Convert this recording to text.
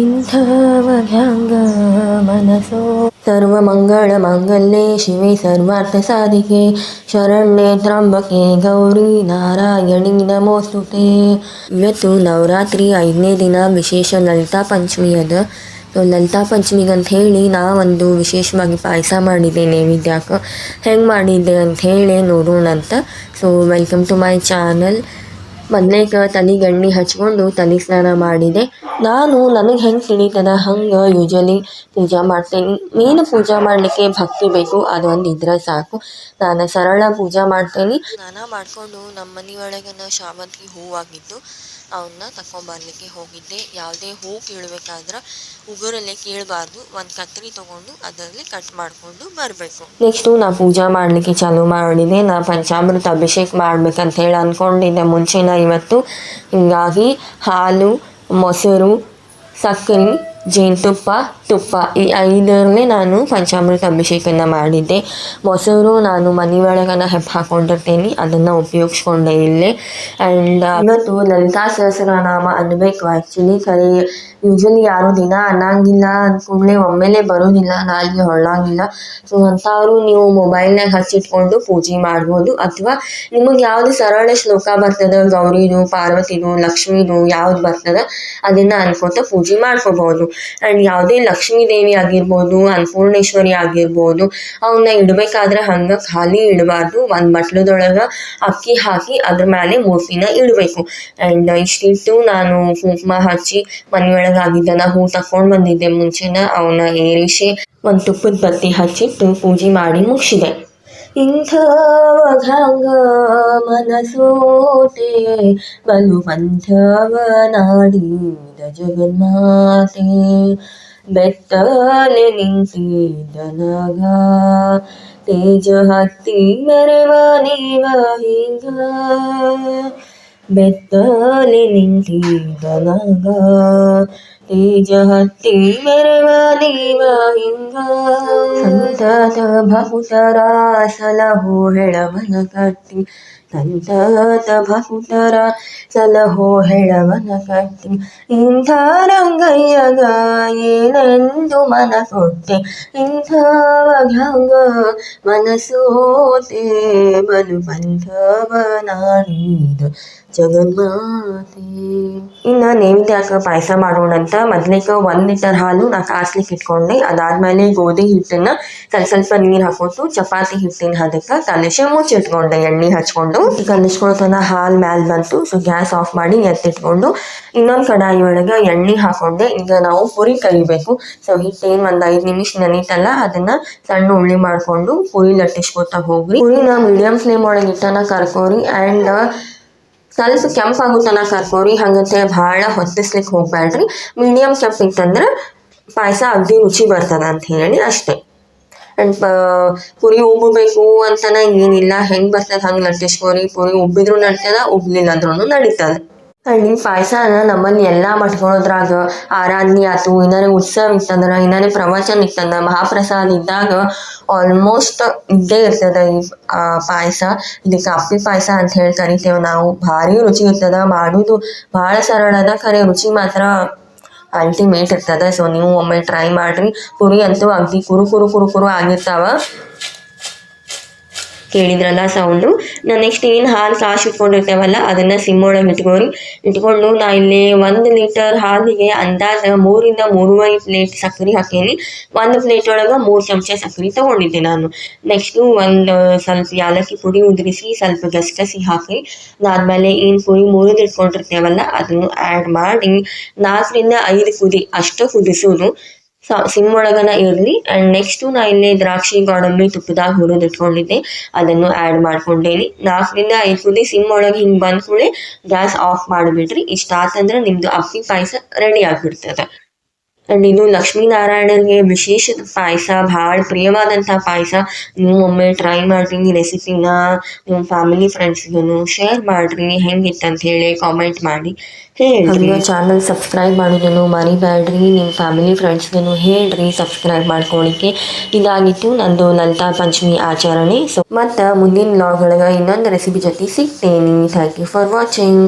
ಇಂಥವರ್ಯಾಂಗ ಮನಸೋ ಸರ್ವಮಂಗಳ ಮಾಂಗಲ್ಯೆ ಶಿವೆ ಸರ್ವಾರ್ಥ ಸಾಧಿಕೆ. ಶರಣ್ಯೆ ತ್ರಂಬಕೆ ಗೌರಿ ನಾರಾಯಣಿ ನಮೋಸ್ತುತೆ. ಇವತ್ತು ನವರಾತ್ರಿ ಐದನೇ ದಿನ ವಿಶೇಷ ಲಲಿತಾ ಪಂಚಮಿ ಅದ ಸೊ, ಲಲಿತಾ ಪಂಚಮಿಗೆ ಅಂತ ಹೇಳಿ ಒಂದು ವಿಶೇಷವಾಗಿ ಪಾಯಸ ಮಾಡಿದ್ದೆ ನೈವೇದ್ಯಕ್ಕೆ ಹೆಂಗೆ ಮಾಡಿದ್ದೆ ಅಂತ ಹೇಳಿ ನೋಡೋಣ ಅಂತ. So welcome to my channel ಮೊದಲೇಕ ತಲೆಗೆ ಎಣ್ಣೆ ಹಚ್ಕೊಂಡು ತಲೆ ಸ್ನಾನ ಮಾಡಿದೆ. ನಾನು ನನಗೆ ಹೆಂಗೆ ತಿಳಿತದ ಹಂಗೆ ಯೂಶ್ವಲಿ ಪೂಜೆ ಮಾಡ್ತೀನಿ. ಮೇನ್ ಪೂಜೆ ಮಾಡಲಿಕ್ಕೆ ಭಕ್ತಿ ಬೇಕು ಅದೊಂದು ಇದ್ರೆ ಸಾಕು. ನಾನು ಸರಳ ಪೂಜೆ ಮಾಡ್ತೀನಿ. ಸ್ನಾನ ಮಾಡಿಕೊಂಡು ನಮ್ಮ ಮನೆಯೊಳಗಿನ ಶಾವಂತಿ ಹೂವಾಗಿದ್ದು ಅವನ್ನ ತಗೊಂಬರ್ಲಿಕ್ಕೆ ಹೋಗಿದ್ದೆ. ಯಾವುದೇ ಹೂ ಕೀಳ್ಬೇಕಾದ್ರೆ ಉಗುರಲ್ಲೇ ಕೀಳಬಾರ್ದು. ಒಂದು ಕತ್ತರಿ ತೊಗೊಂಡು ಅದರಲ್ಲಿ ಕಟ್ ಮಾಡಿಕೊಂಡು ಬರಬೇಕು. ನೆಕ್ಸ್ಟು ನಾ ಪೂಜೆ ಮಾಡಲಿಕ್ಕೆ ಚಾಲೂ ಮಾಡಿದೆ. ನಾ ಪಂಚಾಮೃತ ಅಭಿಷೇಕ ಮಾಡ್ಬೇಕಂತ ಹೇಳಿ ಅಂದ್ಕೊಂಡಿದ್ದೆ ಮುಂಚೆನ ಇವತ್ತು ಹಿಂಗಾಗಿ ಹಾಲು ಮೊಸರು ಸಕ್ಕರೆ ಜೇನುತುಪ್ಪ ತುಪ್ಪ ಈ ಐದರಲ್ಲೇ ನಾನು ಪಂಚಾಮೃತ ಅಭಿಷೇಕನ ಮಾಡಿದ್ದೆ. ಮೊಸರು ನಾನು ಮನೆ ಒಳಗನ ಹೆಪ್ಪು ಹಾಕೊಂಡಿರ್ತೀನಿ. ಅದನ್ನು ಉಪಯೋಗಿಸ್ಕೊಂಡೆ ಇಲ್ಲಿ. ಆ್ಯಂಡ್ ಇವತ್ತು ಲಲಿತಾ ಸಹಸ್ರನಾಮ ಅನ್ಬೇಕು ಆ್ಯಕ್ಚುಲಿ ಸರಿ ಯೂಶ್ವಲಿ ಯಾರು ದಿನ ಅನ್ನಂಗಿಲ್ಲ ಅಂದ್ಕೊಂಡ್ಲೆ ಒಮ್ಮೆಲೆ ಬರೋದಿಲ್ಲ, ನಾಲ್ಗೆ ಹೊಳ್ಳಂಗಿಲ್ಲ ಸೊ ಅಂಥವ್ರು ನೀವು ಮೊಬೈಲ್ನಾಗ ಹಚ್ಚಿಟ್ಕೊಂಡು ಪೂಜೆ ಮಾಡ್ಬೋದು. ಅಥವಾ ನಿಮಗೆ ಯಾವುದು ಸರಳ ಶ್ಲೋಕ ಬರ್ತದೆ ಗೌರಿದು ಪಾರ್ವತಿದು ಲಕ್ಷ್ಮೀದು ಯಾವ್ದು ಬರ್ತದೆ, ಅದನ್ನು ಅನ್ಕೋತ ಪೂಜೆ ಮಾಡ್ಕೋಬಹುದು ಆ್ಯಂಡ್ ಯಾವುದೇ ಲಕ್ಷ್ಮೀ ದೇವಿ ಆಗಿರ್ಬೋದು, ಅನ್ನಪೂರ್ಣೇಶ್ವರಿ ಆಗಿರ್ಬೋದು ಅವನ್ನ ಇಡಬೇಕಾದ್ರೆ ಹಂಗೆ ಖಾಲಿ ಇಡಬಾರ್ದು. ಒಂದು ಬಟ್ಲದೊಳಗೆ ಅಕ್ಕಿ ಹಾಕಿ ಅದ್ರ ಮೇಲೆ ಮೂರ್ತಿನ ಇಡಬೇಕು. ಆ್ಯಂಡ್ ಇಷ್ಟಿಟ್ಟು ನಾನು ಕುಂಕುಮ ಹಚ್ಚಿ ಮನೆಯೊಳಗೆ ಆಗಿದ್ದನ ಹೂ ತಕೊಂಡು ಬಂದಿದ್ದೆ. ಮುಂಚೆನ ಅವನ್ನ ಏರಿಸಿ ಒಂದು ತುಪ್ಪದ ಬತ್ತಿ ಹಚ್ಚಿಟ್ಟು ಪೂಜೆ ಮಾಡಿ ಮುಗಿಸಿದೆ. ಇಂಥವಘಂಗ ಮನಸೋತೆ ಬಲು ನಾಡಿದ ಜಗನ್ಮಾತೆ ಬೆತ್ತಲೆ ನಿಂತಿದ್ದನಗ ತೇಜ ಹತ್ತಿ ಮೆರೆವ ನೀವ ಹಿಂಗ ಬೆತ್ತಲೆ ನಿಂತಿದ್ದನಗ ತೇಜ ಹತ್ತಿ ಮೆರೆವ ನೀವ ಹಿಂಗ ಸಂತತ ಭಕ್ತರ ಸಲಹೋ ಹೆಳವನ ಕಟ್ಟಿ. ಸಂತತ ಭಕ್ತರ ಸಲಹೋ ಹೆಳವನ ಕಟ್ಟಿ. ಇಂಥ ರಂಗಯ್ಯಗ ಏನೆಂದು ಮನ ಕೊಟ್ಟೆ ಇಂಥ ಭಂಗ ಮನಸೋತೆ ಬಲು ಬಂಧವನಾಡಿದ ಜಗನ್ಮಾತೆ. ಇನ್ನು ನೈವೇದ್ಯಕ್ಕೆ ಪಾಯಸ ಮಾಡೋಣ ಅಂತ ಮೊದ್ಲಿಗೆ ಒಂದು ಲೀಟರ್ ಹಾಲು ನಾ ಕಾಸ್ಲಿಕ್ಕೆ ಇಟ್ಕೊಂಡೆ. ಅದಾದ್ಮೇಲೆ ಗೋಧಿ ಹಿಟ್ಟನ್ನ ಸ್ವಲ್ಪ ಸ್ವಲ್ಪ ನೀರು ಹಾಕೊಂಡು ಚಪಾತಿ ಹಿಟ್ಟಿನ ಹದಕ್ಕೆ ಕಲಿಸಿ ಮುಚ್ಚಿಟ್ಕೊಂಡೆ, ಎಣ್ಣೆ ಹಚ್ಕೊಂಡು ಕಲಿಸ್ಕೊಳ್ತನ ಹಾಲು ಮ್ಯಾಲೆ ಬಂತು. ಸೊ ಗ್ಯಾಸ್ ಆಫ್ ಮಾಡಿ ಎತ್ತಿಟ್ಕೊಂಡು, ಇನ್ನೊಂದು ಕಡಾಯಿ ಒಳಗೆ ಎಣ್ಣೆ ಹಾಕೊಂಡೆ. ಈಗ ನಾವು ಪುರಿ ಕರಿಬೇಕು. ಸೊ ಹಿಟ್ಟೇನು ಒಂದು ಐದು ನಿಮಿಷ ನೆನೀತಲ್ಲ, ಅದನ್ನ ಸಣ್ಣ ಉಳ್ಳಿ ಮಾಡ್ಕೊಂಡು ಪುರಿ ಲಟ್ಟಿಸ್ಕೊತಾ ಹೋಗ್ರಿ. ಪುರಿನ ಮೀಡಿಯಂ ಫ್ಲೇಮ್ ಒಳಗೆ ಇಟ್ಟನ ಕರ್ಕೋರಿ ಆ್ಯಂಡ್ ಸ್ವಲ್ಪ ಕೆಂಪಾಗೋ ತನಕ ಕರ್ಕೋರಿ. ಹಂಗಂತೆ ಭಾಳ ಹೊತ್ತಿಸ್ಲಿಕ್ಕೆ ಹೋಗ್ಬೇಡ್ರಿ ಮೀಡಿಯಮ್ ಕೆಂಪ್ ಇತ್ತಂದ್ರೆ ಪಾಯಸ ಅಗ್ದಿ ರುಚಿ ಬರ್ತದ ಅಂತ ಹೇಳಿ ಅಷ್ಟೇ. ಆ್ಯಂಡ್ ಪುರಿ ಉಬ್ಬಬೇಕು ಅಂತನ ಏನಿಲ್ಲ. ಹೆಂಗೆ ಬರ್ತದೆ ಹಂಗೆ ಲಟ್ಟಿಸ್ಕೋರಿ ಪುರಿ ಉಬ್ಬಿದ್ರು ನಡ್ತದ ಉಬ್ಲಿಲ್ಲ ಅಂದ್ರೂ ನಡೀತದೆ. ಆ್ಯಂಡ್ ನಿಮ್ಮ ಪಾಯಸನ ನಮ್ಮಲ್ಲಿ ಎಲ್ಲ ಮಟ್ಕೊಳ್ಳೋದ್ರಾಗ ಆರಾಧನೆ ಆಯ್ತು ಏನಾರೇ ಉತ್ಸವ ಇತ್ತಂದ್ರೆ ಏನಾರೇ ಪ್ರವಚನ ಇತ್ತಂದ್ರೆ, ಮಹಾಪ್ರಸಾದ ಇದ್ದಾಗ ಆಲ್ಮೋಸ್ಟ್ ಇದ್ದೇ ಇರ್ತದೆ ಈ ಪಾಯಸ. ಇದಕ್ಕೆ ಅಪ್ಪಿ ಪಾಯಸ ಅಂತ ಹೇಳಿ ಕರಿತೇವೆ ನಾವು. ಭಾರಿ ರುಚಿ ಇರ್ತದ. ಮಾಡೋದು ಭಾಳ ಸರಳದ, ಖರೆ ರುಚಿ ಮಾತ್ರ. ಅಲ್ಟಿಮೇಟ್ ಇರ್ತದೆ. ಸೊ ನೀವು ಒಮ್ಮೆ ಟ್ರೈ ಮಾಡಿರಿ. ಪುರಿ ಅಂತೂ ಅಗ್ದಿ ಕುರು ಕುರು ಕುರು ಕುರು ಆಗಿರ್ತಾವ. ಕೇಳಿದ್ರಲ್ಲ ಸೌಂಡು ನಾ ನೆಕ್ಸ್ಟ್ ಏನು ಹಾಲು ಕಾಸು ಇಟ್ಕೊಂಡಿರ್ತೇವಲ್ಲ, ಅದನ್ನು ಸಿಮ್ಮೊಳಗೆ ಇಟ್ಕೊರಿ ಇಟ್ಕೊಂಡು ನಾ ಇಲ್ಲಿ ಒಂದು ಲೀಟರ್ ಹಾಲಿಗೆ ಅಂದಾಜು ಮೂರಿಂದ ಮೂರುವರೆ ಪ್ಲೇಟ್ ಸಕ್ಕರೆ ಹಾಕೀನಿ. ಒಂದು ಪ್ಲೇಟ್ ಒಳಗೆ ಮೂರು ಚಮಚ ಸಕ್ಕರೆ ತೊಗೊಂಡಿದ್ದೆ ನಾನು. ನೆಕ್ಸ್ಟು ಒಂದು ಸ್ವಲ್ಪ ಯಾಲಕ್ಕಿ ಪುಡಿ ಉದುರಿಸಿ, ಸ್ವಲ್ಪ ಗಸಗಸಿ ಹಾಕಿ, ಅದಾದ್ಮೇಲೆ ಏನು ಪುಡಿ ಮುರಿದು ಇಟ್ಕೊಂಡಿರ್ತೇವಲ್ಲ, ಅದನ್ನು ಆ್ಯಡ್ ಮಾಡಿ, ನಾಲ್ಕರಿಂದ ಐದು ಕುದಿ ಅಷ್ಟು ಕುದಿಸೋದು. ಸಿಮ್ ಒಳಗನ ಇರಲಿ. ಆ್ಯಂಡ್ ನೆಕ್ಸ್ಟು ನಾ ಇಲ್ಲಿ ದ್ರಾಕ್ಷಿ ಗೋಡಂಬಿ ತುಪ್ಪದಾಗ ಹುರಿದು ಇಟ್ಕೊಂಡಿದ್ದೆ. ಅದನ್ನು ಆ್ಯಡ್ ಮಾಡ್ಕೊಂಡೇನಿ ನಾಲ್ಕರಿಂದ ಐದು ಕುದಿ ಸಿಮ್ ಒಳಗೆ ಹಿಂಗೆ ಬಂದ ಕೂಡಲೇ ಗ್ಯಾಸ್ ಆಫ್ ಮಾಡಿಬಿಡ್ರಿ. ಇಷ್ಟ ಆತಂದ್ರೆ ನಿಮ್ಮದು ಅಕ್ಕಿ ಪಾಯಸ ರೆಡಿ ಆಗಿಬಿಡ್ತದೆ. ಆ್ಯಂಡ್ ಇದು ಲಕ್ಷ್ಮೀನಾರಾಯಣನಿಗೆ ವಿಶೇಷ ಪಾಯಸ, ಭಾಳ ಪ್ರಿಯವಾದಂಥ ಪಾಯಸ ನೀವು ಒಮ್ಮೆ ಟ್ರೈ ಮಾಡಿರಿ ರೆಸಿಪಿನ ನಿಮ್ಮ ಫ್ಯಾಮಿಲಿ ಫ್ರೆಂಡ್ಸ್ಗೂ ಶೇರ್ ಮಾಡಿರಿ, ಹೆಂಗಿತ್ತು ಅಂತ ಹೇಳಿ ಕಾಮೆಂಟ್ ಮಾಡಿ ಹೇಳಿ ಚಾನಲ್ ಸಬ್ಸ್ಕ್ರೈಬ್ ಮಾಡೋದನ್ನು ಮರಿಬೇಡ್ರಿ ನಿಮ್ಮ ಫ್ಯಾಮಿಲಿ ಫ್ರೆಂಡ್ಸ್ಗೂ ಹೇಳ್ರಿ ಸಬ್ಸ್ಕ್ರೈಬ್ ಮಾಡ್ಕೊಳ್ಳಿಕ್ಕೆ ಇದಾಗಿತ್ತು ನಂದು ಲಲಿತಾ ಪಂಚಮಿ ಆಚರಣೆ. ಸೊ ಮತ್ತು ಮುಂದಿನ ಬ್ಲಾಗ್ ಒಳಗೆ ಇನ್ನೊಂದು ರೆಸಿಪಿ ಜೊತೆ ಸಿಗ್ತೇನೆ. Thank you for watching